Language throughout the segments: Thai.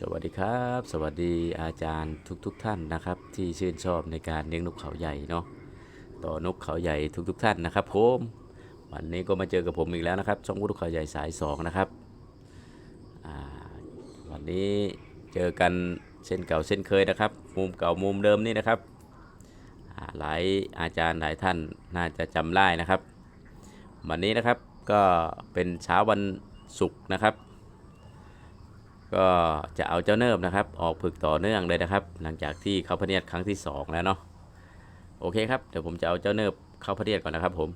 สวัสดีครับ สวัสดีอาจารย์ทุกๆทท่านนะครับ ที่ชื่นชอบในการเลี้ยงนกเขาใหญ่เนาะต่อนกเขาใหญ่ทุกๆทท่านนะครับผมวันนี้ก็มาเจอกับผมอีกแล้วนะครับ ช่องวุฒิเขาใหญ่สายสองนะครับวันนี้เจอกันเส้นเก่าเส้นเคยนะครับ มุมเก่ามุมเดิมนี่นะครับหลายอาจารย์หลายท่านน่าจะจำได้นะครับ วันนี้นะครับก็เป็นเช้าวันศุกร์นะครับ ก็จะเอาเจ้าเนิบนะครับ ออกผึกต่อเนื่องเลยนะครับ หลังจากที่เข้าพเนียดครั้งที่ 2 แล้วเนาะโอเคครับเดี๋ยวผมจะเอาเจ้าเนิบเข้าพเนียดก่อนนะครับผม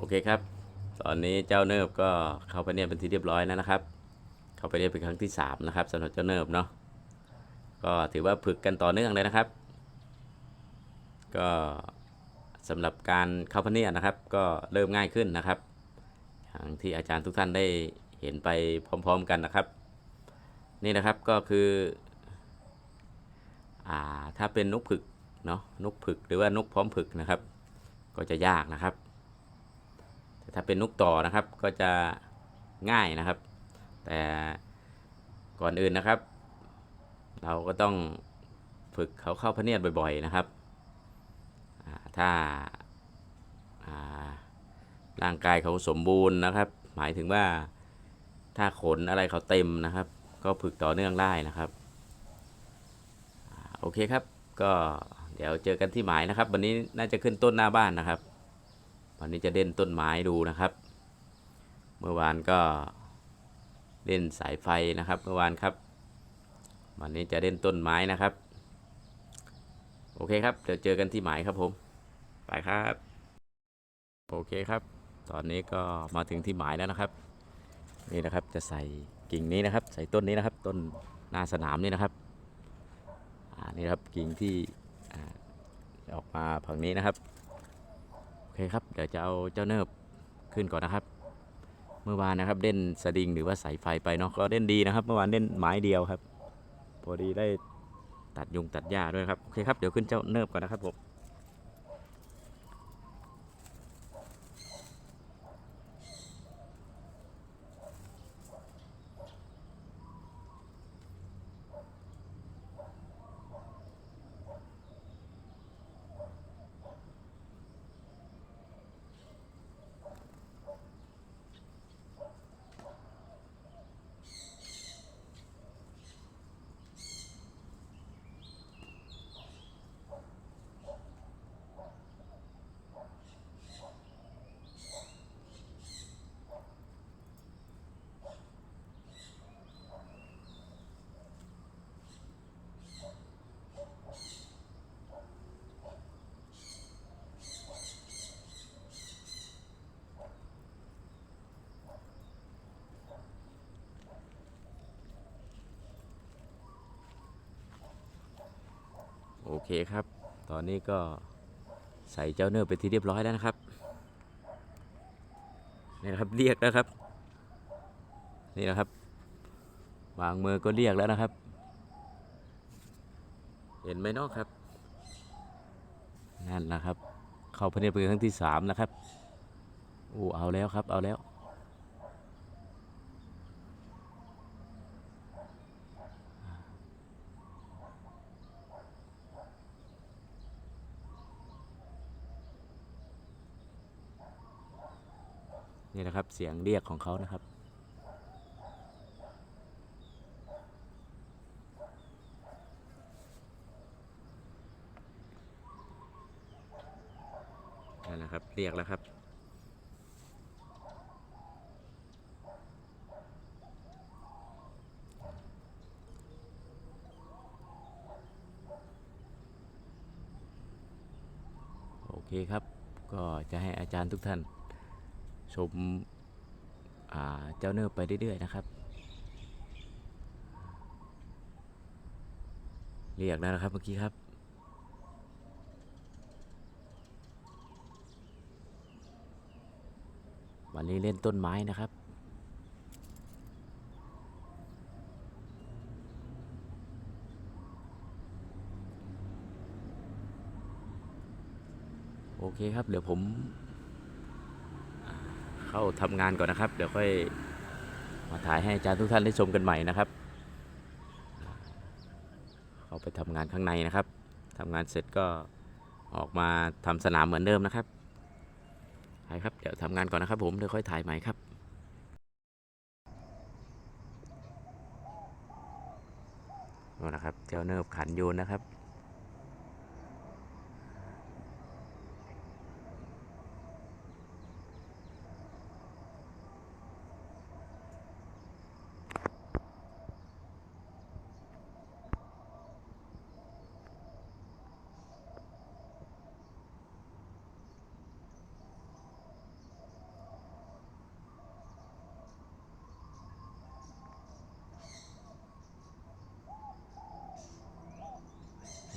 โอเคครับ ตอนนี้เจ้าเนิบก็เข้าไปเนี่ยเป็นที่เรียบร้อยแล้วนะครับ เข้าไปเนี่ยเป็นครั้งที่ 3 นะครับสำหรับเจ้าเนิบเนาะ ก็ถือว่าฝึกกันต่อเนื่องเลยนะครับ ก็สำหรับการเข้าพเนียนะครับ ก็เริ่มง่ายขึ้นนะครับอย่างที่อาจารย์ทุกท่านได้เห็นไปพร้อมๆกันนะครับ นี่นะครับก็คืออ่าถ้าเป็นนกผึกเนาะนกผึกหรือว่านกพร้อมผึกนะครับ ก็จะยากนะครับ ถ้าเป็นนกต่อนะครับก็จะง่ายนะครับ แต่ก่อนอื่นนะครับ เราก็ต้องฝึกเขาเข้าพเนียดบ่อย ๆนะครับ ถ้าาร่างกายเขาสมบูรณ์นะครับ หมายถึงว่าถ้าขนอะไรเขาเต็มนะครับ ก็ฝึกต่อเนื่องได้นะครับอโอเคครับก็เดี๋ยวเจอกันที่หมายนะครับ วันนี้น่าจะขึ้นต้นหน้าบ้านนะครับ วันนี้จะเด่นต้นไม้ดูนะครับ เมื่อวานก็เล่นสายไฟนะครับ เมื่อวานครับ วันนี้จะเล่นต้นไม้นะครับ โอเคครับ เดี๋ยวเจอกันที่หมายครับผม ไปครับ โอเคครับ ตอนนี้ก็มาถึงที่หมายแล้วนะครับ นี่นะครับจะใส่กิ่งนี้นะครับ ใส่ต้นนี้นะครับ ต้นหน้าสนามนี่นะครับอ่านี่ครับกิ่งที่ออกมาฝั่งนี้นะครับ เคครับ เดี๋ยวจะเอาเจ้าเนิบขึ้นก่อนนะครับ เมื่อวานนะครับเล่นสดิงหรือว่าสายไฟไปเนาะก็เล่นดีนะครับ เมื่อวานเล่นไม้เดียวครับ พอดีได้ตัดยุงตัดหญ้าด้วยครับ โอเคครับ เดี๋ยวขึ้นเจ้าเนิบก่อนนะครับผม เคครับ ตอนนี้ก็ใส่เจ้าเนิบไปที่เรียบร้อยแล้วนะครับนี่นะครับเรียกแล้วครับ นี่นะครับวางมือก็เรียกแล้วนะครับ เห็นไหมนาะครับ นั่นแหละครับ เข้าพเนตรเป็นครั้งที่สามนะครับโอ้เอาแล้วครับเอาแล้ว นี่นะครับเสียงเรียกของเขานะครับ นั่นแหละครับเรียกแล้วครับโอเคครับ ก็จะให้อาจารย์ทุกท่าน มเจ้าเนิบไปเรื่อย ๆ นะครับ เรียกแล้วนะครับเมื่อกี้ครับ วันนี้เล่นต้นไม้นะครับโอเคครับ เดี๋ยวผม เข้าทำงานก่อนนะครับ เดี๋ยวค่อยมาถ่ายให้อาจารย์ทุกท่านได้ชมกันใหม่นะครับ เข้าไปทำงานข้างในนะครับทำงานเสร็จก็ออกมาทำสนามเหมือนเดิมนะครับไปครับ เดี๋ยวทำงานก่อนนะครับผมเดี๋ยวค่อยถ่ายใหม่ครับนี่นะครับเจ้าเนิบขันโยนนะครับ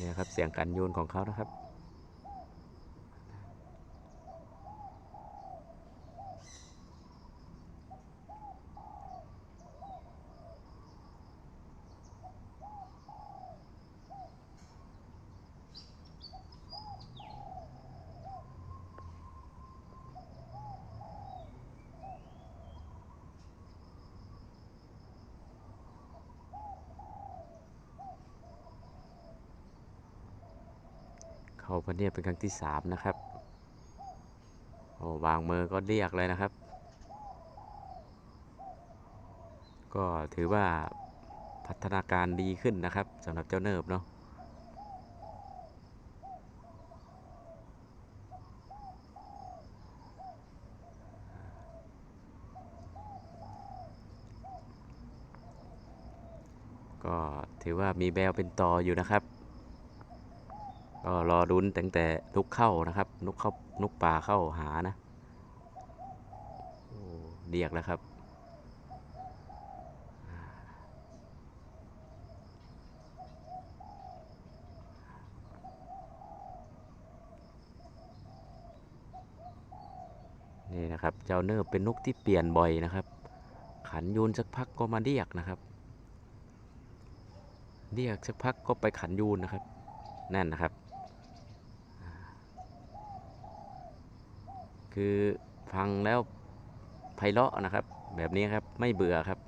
นี่นะครับเสียงการโยนของเขานะครับ เรียเป็นครั้งที่สามนะครับ โอ้วางมือก็เรียกเลยนะครับ ก็ถือว่าพัฒนาการดีขึ้นนะครับสำหรับเจ้าเนิบเนาะก็ถือว่ามีแววเป็นต่ออยู่นะครับ ก็รอรุนตั้งแต่นุกเข้านะครับนุกเข้านุกป่าเข้าหานะเรียกแล้วครับ นี่นะครับ เจ้าเนิบเป็นนกที่เปลี่ยนบ่อยนะครับ ขันโยนสักพักก็มาเรียกนะครับเรียกสักพักก็ไปขันยูนนะครับ นั่นนะครับ คือฟังแล้วไพเราะนะครับ แบบนี้ครับไม่เบื่อครับ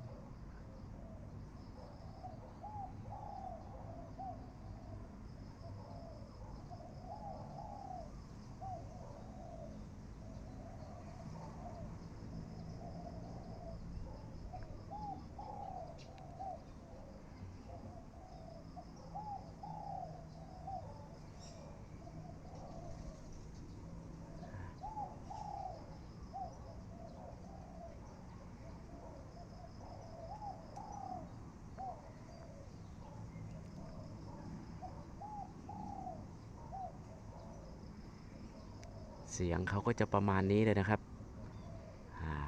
เสียงเขาก็จะประมาณนี้เลยนะครับ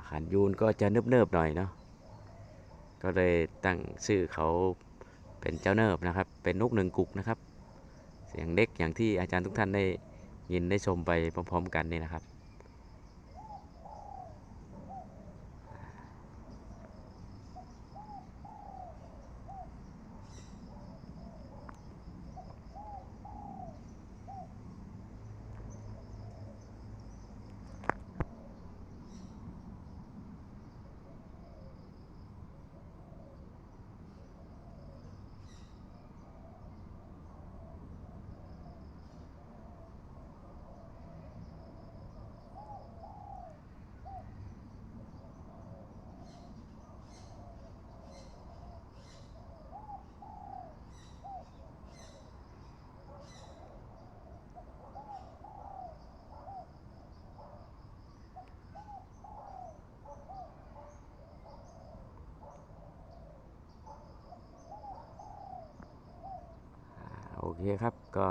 ขันยูนก็จะเนิบๆหน่อยเนาะก็เลยตั้งชื่อเขาเป็นเจ้าเนิบนะครับ เป็นนกหนึ่งกุกนะครับ เสียงเล็กอย่างที่อาจารย์ทุกท่านได้ยินได้ชมไปพร้อมๆกันนี่นะครับ เคครับก็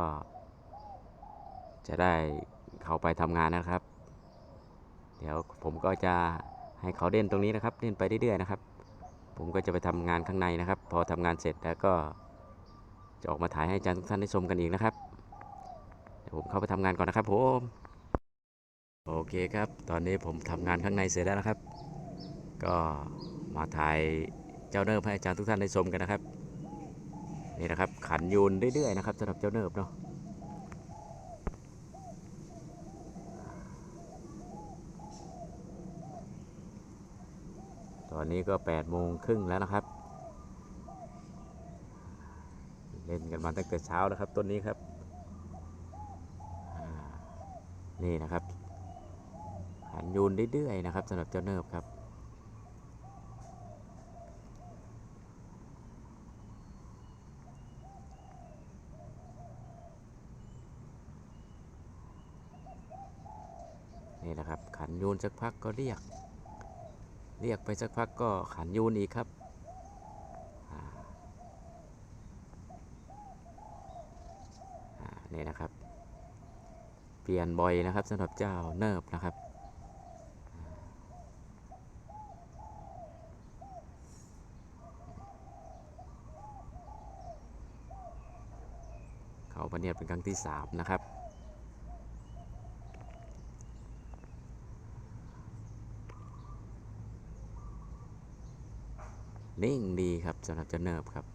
จะได้เข้าไปทำงานนะครับ เดี๋ยวผมก็จะให้เขาเล่นตรงนี้นะครับเล่นไปเรื่อยๆนะครับ ผมก็จะไปทำงานข้างในนะครับ พอทำงานเสร็จแล้วก็จะออกมาถ่ายให้อาจารย์ทุกท่านได้ชมกันอีกนะครับเดี๋ยวผมเข้าไปทำงานก่อนนะครับผมโอเคครับ ตอนนี้ผมทำงานข้างในเสร็จแล้วนะครับ ก็มาถ่ายเจ้าเนิบให้อาจารย์ทุกท่านได้ชมกันนะครับ นี่นะครับ ขันยูนเรื่อยๆนะครับสำหรับเจ้าเนิบเนาะตอนนี้ก็8ปดโมงครึ่งแล้วนะครับ เล่นกันมาตั้งแต่เช้านะครับต้นนี้ครับนี่นะครับขันยูนเรื่อยๆนะครับสำหรับเจ้าเนิบครับ นะครับ ขันยูนสักพักก็เรียก เรียกไปสักพักก็ขันยูนอีกครับนี่นะครับ เปลี่ยนบ่อยนะครับสำหรับเจ้าเนิบนะครับเขาปะเนี่ยเป็นครั้งที่สามนะครับ นิ่งดีครับสำหรับเจ้าเนิบครับ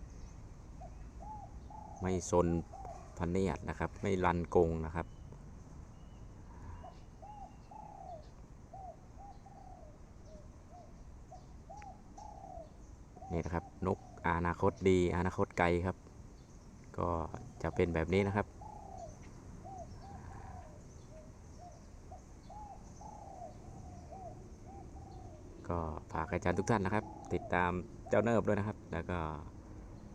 ไม่ซนพันเนียดนะครับ ไม่รันกงนะครับนี่นะครับนกอนาคตดีอนาคตไกลครับ ก็จะเป็นแบบนี้นะครับ ก็ฝากอาจารย์ทุกท่านนะครับ ติดตามเจ้าเนิบด้วยนะครับ แล้วก็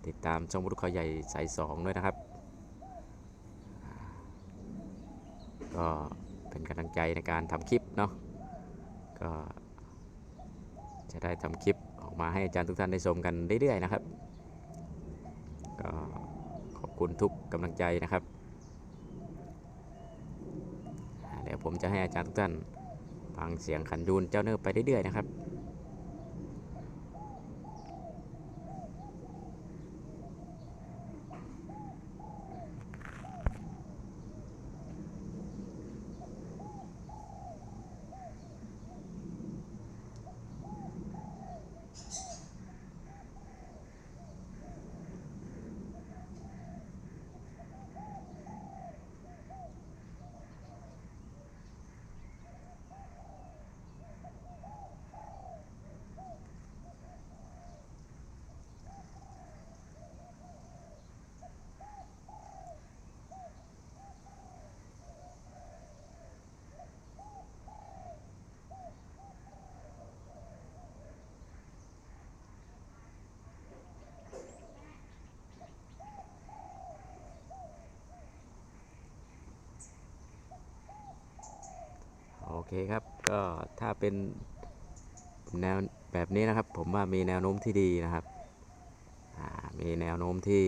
ติดตามช่องบุรุษเขาใหญ่สายสองด้วยนะครับ ก็เป็นกำลังใจในการทำคลิปเนาะก็จะได้ทำคลิปออกมาให้อาจารย์ทุกท่านได้ชมกันเรื่อยๆนะครับ ก็ขอบคุณทุกกำลังใจนะครับ เดี๋ยวผมจะให้อาจารย์ทุกท่าน ฟังเสียงขันยูนเจ้าเนิบไปเรื่อยๆนะครับ เคครับ ก็ถ้าเป็นแนวแบบนี้นะครับ ผมว่ามีแนวโน้มที่ดีนะครับมีแนวโน้มที่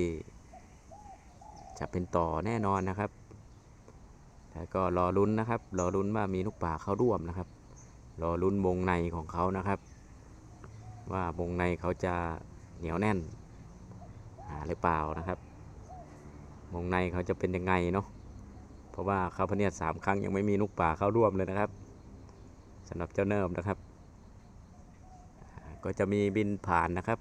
จะเป็นต่อแน่นอนนะครับ แล้วก็รอลุ้นนะครับ รอลุ้นว่ามีลูกป่าเข้าร่วมนะครับ รอลุ้นวงในของเขานะครับ ว่าวงในเขาจะเหนียวแน่นหรือเปล่านะครับวงในเขาจะเป็นยังไงเนาะ เพราะว่าเขาพเนียดสามครั้งยังไม่มีนุกป่าเข้าร่วมเลยนะครับ สำหรับเจ้าเนิมนะครับ ก็จะมีบินผ่านนะครับ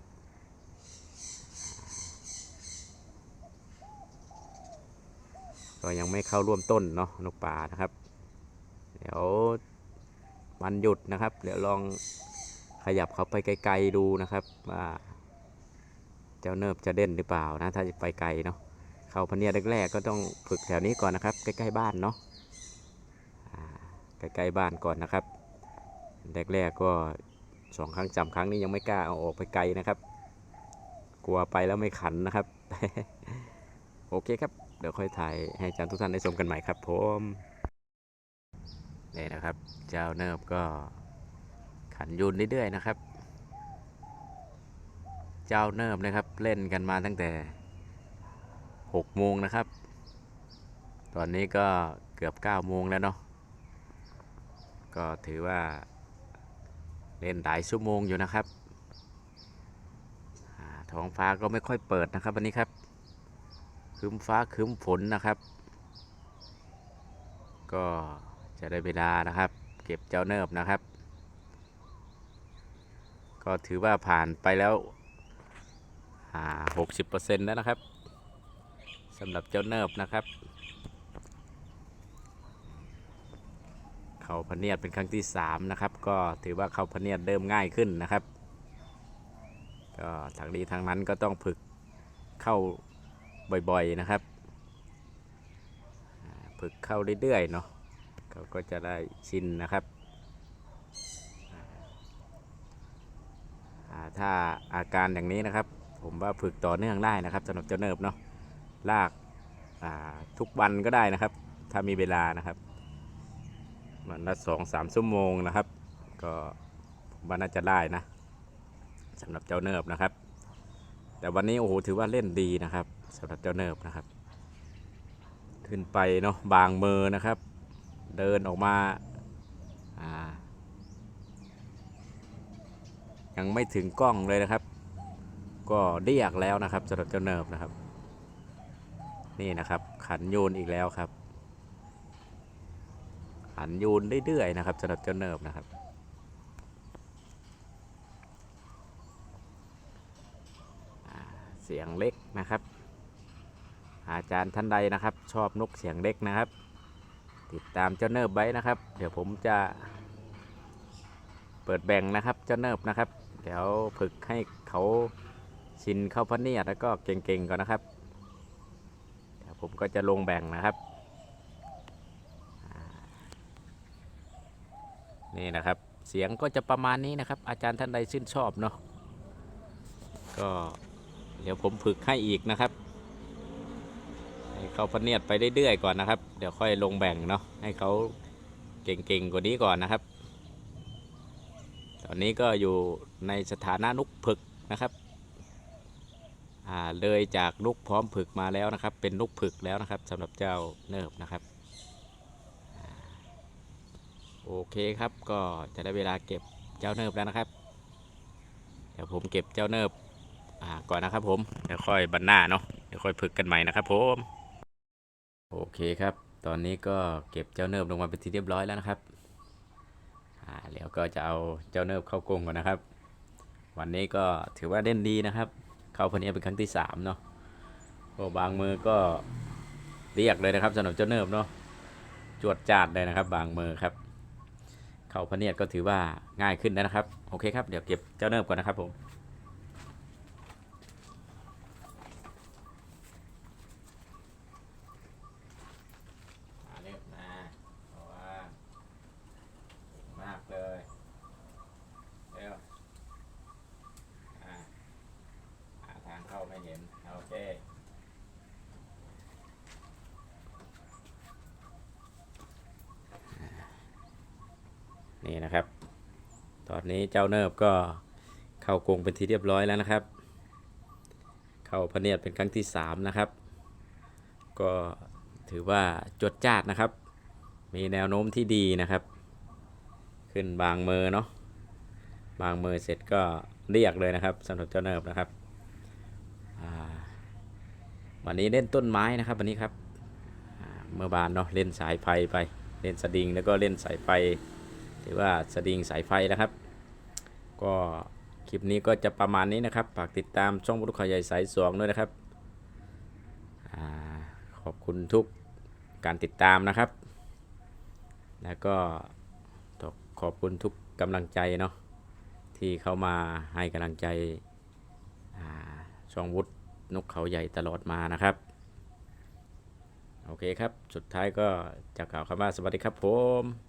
ก็ยังไม่เข้าร่วมต้นเนาะนกป่านะครับ เดี๋ยววันหยุดนะครับ เดี๋ยวลองขยับเขาไปไกลๆดูนะครับว่าเจ้าเนิบจะเด่นหรือเปล่านะถ้าจะไปไกลเนาะเข้าพเนียดแรกๆก็ต้องฝึกแถวนี้ก่อนนะครับ ใกล้ๆบ้านเนาะใกล้ๆบ้านก่อนนะครับ แรกๆก็สองครั้งจำครั้งนี้ยังไม่กล้าเอาออกไปไกลนะครับ กลัวไปแล้วไม่ขันนะครับ โอเคครับ เดี๋ยวค่อยถ่ายให้อาจารย์ทุกท่านได้ชมกันใหม่ครับผมนี่นะครับ เจ้าเนิบก็ขันยูนเรื่อยๆนะครับ เจ้าเนิบนะครับ เล่นกันมาตั้งแต่หกโมงนะครับ ตอนนี้ก็เกือบเก้าโมงแล้วเนาะก็ถือว่า เล่นหลายชั่วโมงอยู่นะครับท้องฟ้าก็ไม่ค่อยเปิดนะครับวันนี้ครับครึ้มฟ้าครึ้มฝนนะครับ ก็จะได้เวลานะครับ เก็บเจ้าเนิบนะครับ ก็ถือว่าผ่านไปแล้วหกสิบเปอร์เซ็นต์แล้วนะครับสำหรับเจ้าเนิบนะครับ เขาพเนียดเป็นครั้งที่สามนะครับ ก็ถือว่าเขาพเนียดเริ่มง่ายขึ้นนะครับ ก็ทางนี้ทางนั้นก็ต้องฝึกเข้าบ่อยๆนะครับฝึกเข้าเรื่อยๆเนาะเขาก็จะได้ชินนะครับ ถ้าอาการอย่างนี้นะครับ ผมว่าฝึกต่อเนื่องได้นะครับสำหรับเจ้าเนิบเนาะลากาทุกวันก็ได้นะครับ ถ้ามีเวลานะครับ วันละสองสามชั่วโมงนะครับ ก็ผมว่าน่าจะได้นะสำหรับเจ้าเนิบนะครับ แต่วันนี้โอ้โหถือว่าเล่นดีนะครับสำหรับเจ้าเนิบนะครับ ขึ้นไปเนาะบางมือนะครับ เดินออกมาอ่ายังไม่ถึงกล้องเลยนะครับ ก็เรียกแล้วนะครับสำหรับเจ้าเนิบนะครับ นี่นะครับ ขันโยนอีกแล้วครับ หันยูนเรื่อยๆนะครับสำหรับเจ้าเนิบนะครับ เสียงเล็กนะครับ อาจารย์ท่านใดนะครับ ชอบนกเสียงเล็กนะครับ ติดตามเจ้าเนิบไว้นะครับ เดี๋ยวผมจะเปิดแบ่งนะครับเจ้าเนิบนะครับ เดี๋ยวฝึกให้เขาชินเข้าพเนียดแล้วก็เก่งๆก่อนนะครับเดี๋ยวผมก็จะลงแบ่งนะครับ นี่นะครับ เสียงก็จะประมาณนี้นะครับ อาจารย์ท่านใดชื่นชอบเนาะก็เดี๋ยวผมฝึกให้อีกนะครับให้เขาพเนียดไปเรื่อยๆก่อนนะครับ เดี๋ยวค่อยลงแบ่งเนาะให้เขาเก่งๆกว่านี้ก่อนนะครับ ตอนนี้ก็อยู่ในสถานะนุกผึกนะครับอ่าเลยจากนุกพร้อมผึกมาแล้วนะครับ เป็นนุกผึกแล้วนะครับสำหรับเจ้าเนิบนะครับ โอเคครับก็จะได้เวลาเก็บเจ้าเนิบแล้วนะครับ เดี๋ยวผมเก็บเจ้าเนิบอ่าก่อนนะครับ ผมเดี๋ยวค่อยบันหน้าเนาะเดี๋ยวค่อยฝึกกันใหม่นะครับ ผมโอเคครับ ตอนนี้ก็เก็บเจ้าเนิบลงมาเป็นที่เรียบร้อยแล้วนะครับอ่าแล้วก็จะเอาเจ้าเนิบเข้ากรงก่อนนะครับ วันนี้ก็ถือว่าเล่นดีนะครับ เข้าพเนียเป็นครั้งที่สามเนาะก็บางมือก็เรียกเลยนะครับสำหรับเจ้าเนิบเนาะจวดจาดเลยนะครับ บางมือครับ เข้าพเนียดก็ถือว่าง่ายขึ้นแล้วนะครับ โอเคครับ เดี๋ยวเก็บเจ้าเนิบก่อนนะครับผมมาเนิบมาเพราะว่ามากเลยเร็วอ่าหาทางเข้าไม่เห็น โอเค นี่นะครับ ตอนนี้เจ้าเนิบก็เข้ากรงเป็นที่เรียบร้อยแล้วนะครับ เข้าพเนียดเป็นครั้งที่สามนะครับ ก็ถือว่าจดจ้าดนะครับ มีแนวโน้มที่ดีนะครับ ขึ้นบางมือเนาะบางมือเสร็จก็เรียกเลยนะครับสำหรับเจ้าเนิบนะครับวันนี้เล่นต้นไม้นะครับวันนี้ครับเมื่อบานเนาะเล่นสายไฟไป เล่นสดิงแล้วก็เล่นสายไฟ หรือว่าสดิงสายไฟนะครับ ก็คลิปนี้ก็จะประมาณนี้นะครับฝากติดตามช่องบุรุษข่าวใหญ่สายสวงด้วยนะครับอขอบคุณทุกการติดตามนะครับ แล้วก็ขอบคุณทุกกำลังใจเนาะที่เข้ามาให้กำลังใจช่องวุฒินกเขาใหญ่ตลอดมานะครับ โอเคครับ สุดท้ายก็จะกล่าวคำว่าสวัสดีครับผม